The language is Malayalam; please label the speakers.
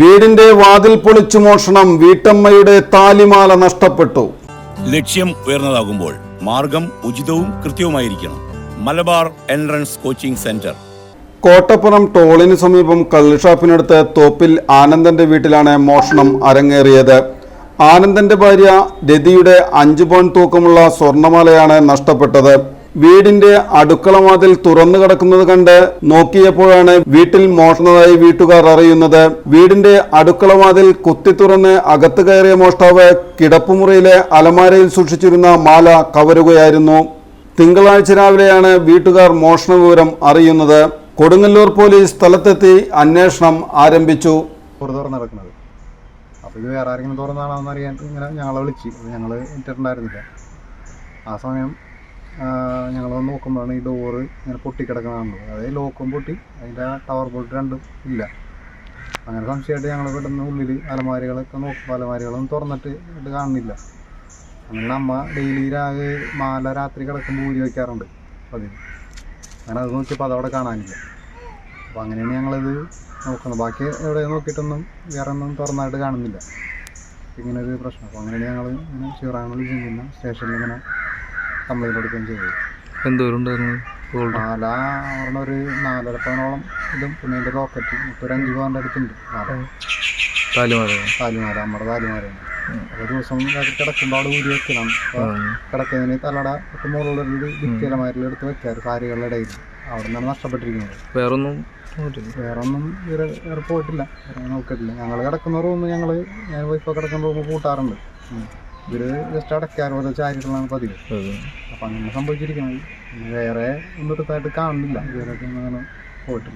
Speaker 1: വീടിന്റെ വാതിൽ പൊളിച്ചു മോഷണം വീട്ടമ്മയുടെ താലിമാല നഷ്ടപ്പെട്ടു.
Speaker 2: ലക്ഷ്യം ഉയർന്നതാകുമ്പോൾ മാർഗം ഉചിതവും കൃത്യവുമായിരിക്കണം. Malabar entrance coaching centre.
Speaker 1: Kottappuram ടോളിന് സമീപം കള്ളുഷാപ്പിനടുത്ത് തോപ്പിൽ ആനന്ദന്റെ വീട്ടിലാണ് മോഷണം അരങ്ങേറിയത്. ആനന്ദന്റെ ഭാര്യ രതിയുടെ അഞ്ചു പോൺ തൂക്കമുള്ള സ്വർണമാലയാണ് നഷ്ടപ്പെട്ടത്. വീടിന്റെ അടുക്കള വാതിൽ തുറന്നു കിടക്കുന്നത് കണ്ട് നോക്കിയപ്പോഴാണ് വീട്ടിൽ മോഷണതായി വീട്ടുകാർ അറിയുന്നത്. വീടിന്റെ അടുക്കള വാതിൽ കുത്തി തുറന്ന് അകത്ത് കയറിയ മോഷ്ടാവ് കിടപ്പുമുറിയിലെ അലമാരയിൽ സൂക്ഷിച്ചിരുന്ന മാല കവരുകയായിരുന്നു. തിങ്കളാഴ്ച രാവിലെയാണ് വീട്ടുകാർ മോഷണ വിവരം അറിയുന്നത്. കൊടുങ്ങല്ലൂർ പോലീസ് സ്ഥലത്തെത്തി അന്വേഷണം ആരംഭിച്ചു.
Speaker 3: അപ്പോൾ ഇത് വേറെ ആരെങ്കിലും തുറന്നാണോ എന്നറിയാൻ ഇങ്ങനെ ഞങ്ങളെ വിളിച്ച്. ഞങ്ങൾ ഇട്ടിട്ടുണ്ടായിരുന്നില്ല. ആ സമയം ഞങ്ങൾ നോക്കുമ്പോഴാണ് ഈ ഡോറ് ഇങ്ങനെ പൊട്ടിക്കിടക്കണമെന്നുള്ളത് അതായത് ലോക്കും പൊട്ടി അതിന്റെ ടവർ ബോൾട്ട് രണ്ടും ഇല്ല. അങ്ങനെ സംശയമായിട്ട് ഞങ്ങൾ പെട്ടെന്ന് ഉള്ളിൽ അലമാരികളൊക്കെ നോക്കുമ്പോൾ അലമാരികളൊന്നും തുറന്നിട്ട് ഇത് കാണുന്നില്ല. അങ്ങനെ അമ്മ ഡെയിലി രാവിലെ മാല രാത്രി കിടക്കുമ്പോൾ ഊരി വയ്ക്കാറുണ്ട് പതിവ്. അങ്ങനെ അത് നോക്കിയപ്പോൾ അതവിടെ കാണാനില്ല. അപ്പോൾ അങ്ങനെയാണ് ഞങ്ങളിത് നോക്കുന്നത്. ബാക്കി എവിടെ നോക്കിയിട്ടൊന്നും വേറെ ഒന്നും തുറന്നായിട്ട് കാണുന്നില്ല. ഇങ്ങനെ ഒരു പ്രശ്നം. അപ്പോൾ അങ്ങനെയാണ് ഞങ്ങൾ ഇങ്ങനെ ശിവറാമണി ചെയ്യുന്ന. സ്റ്റേഷനിൽ ഇങ്ങനെ കംപ്ലൈന്റ് കൊടുക്കുകയും ചെയ്തത്
Speaker 4: എന്തോരുണ്ടായിരുന്നു? ഗോൾഡ്
Speaker 3: പറഞ്ഞ ഒരു നാലര പവനോളം ഇതും പിന്നെ അതിന്റെ റോക്കറ്റ് ഒരു അഞ്ച് പവന്റെ അടുത്തുണ്ട് താലിമാര?
Speaker 4: താലിമാല
Speaker 3: താലിമാല നമ്മുടെ താലിമാലയാണ് അപ്പോൾ ദിവസം കിടക്കുമ്പോൾ അവിടെ ഊരി വെക്കണം. കിടക്കുന്നതിന് തലട ഒക്കെ മുകളിലൊരു ഭിത്തിയിലമാരിൽ എടുത്ത് വെക്കാറ് കാര്യങ്ങളുടെ ഇടയിൽ. അവിടെ നിന്നാണ് നഷ്ടപ്പെട്ടിരിക്കുന്നത്.
Speaker 4: വേറൊന്നും വേറൊന്നും
Speaker 3: വേറെ പോയിട്ടില്ല. നോക്കിയിട്ടില്ല. ഞങ്ങൾ കിടക്കുന്ന റൂം ഞങ്ങൾ ഞാൻ വൈഫ് കിടക്കുന്ന റൂം കൂട്ടാറുണ്ട്. ഇവർ ജസ്റ്റ് അടക്കാറ് പോലെ ചാരിട്ടുള്ളതാണ് പതിവ്. അപ്പം അങ്ങനെ സംഭവിച്ചിരിക്കുന്നത്. വേറെ ഒന്നും എടുത്തായിട്ട് കാണുന്നില്ല. ഇവരൊക്കെ അങ്ങനെ പോയിട്ടില്ല.